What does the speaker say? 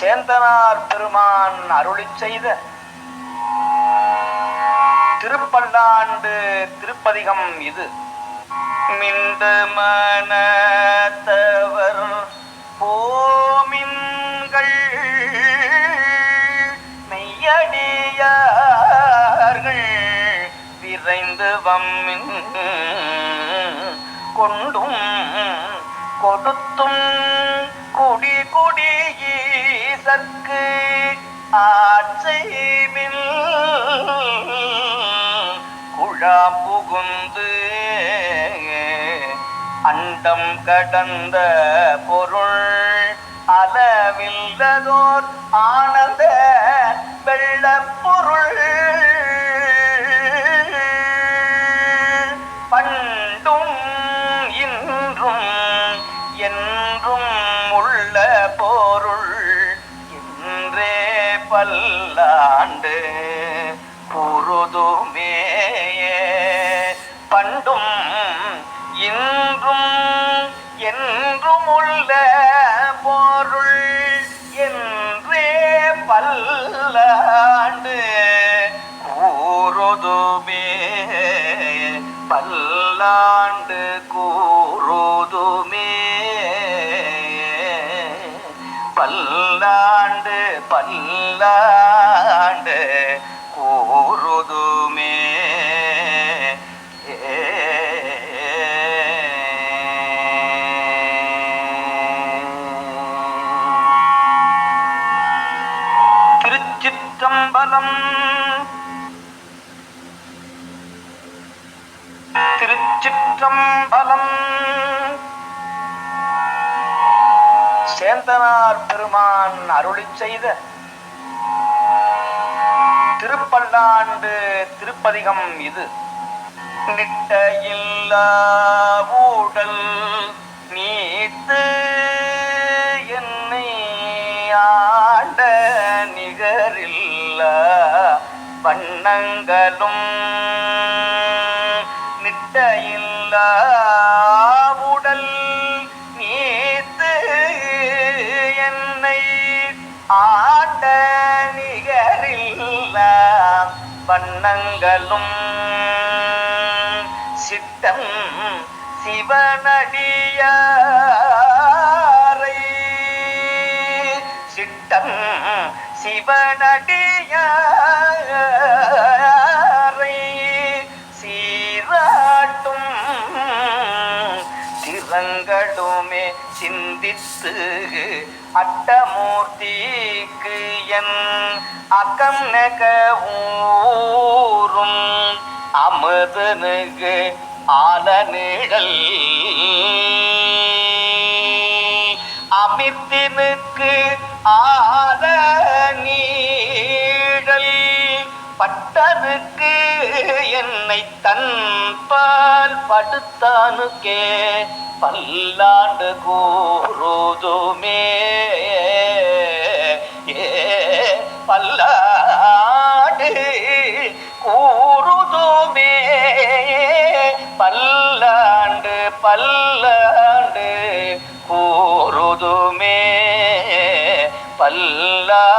சேந்தனார் பெருமான் அருளி செய்த திருப்பல்லாண்டு திருப்பதிகம் இது. மிண்டு மனத்தவர் போமின்கள் மெய்யடியார்கள் விரைந்து வம்மின் கொண்டும் கொடுத்தும் குடி குடியே இதற்கு ஆட்சைவில் குழாம் புகுந்து அண்டம் கடந்த பொருள் அளவில்லதோர் பல்லாண்டு கூறுதுமே பல்லாண்டு கூறுதுமே. பல்லாண்டு பல்லாண்டு திருச்சிற்றம்பலம் திருச்சிற்றம்பலம். சேந்தனார் பெருமான் அருளி செய்த திருப்பல்லாண்டு திருப்பதிகம் இது. நிட்ட இல்லா ஊடல். வண்ணங்களும் நிட்ட உடல் நீத்து என்னை ஆண்ட நிகரில்ல வண்ணங்களும் சித்தம் சிவனடியாரை. சிட்டம் சிவனடியாரை திறங்களுமே சிந்தித்து அட்டமூர்த்திக்கு என் அக்கம் நெக ஊரும். அமுதனுக்கு ஆல நிழல். அமித்தினுக்கு ஆல நீழல். பட்டனுக்கு என்னை தன்பால் படுத்தானுக்கே பல்லாண்டு கூறுதுமே. பல்லாண்டு கூறுதுமே. பல்லாண்டு பல்லாண்டு கூறுதுமே. பல்லா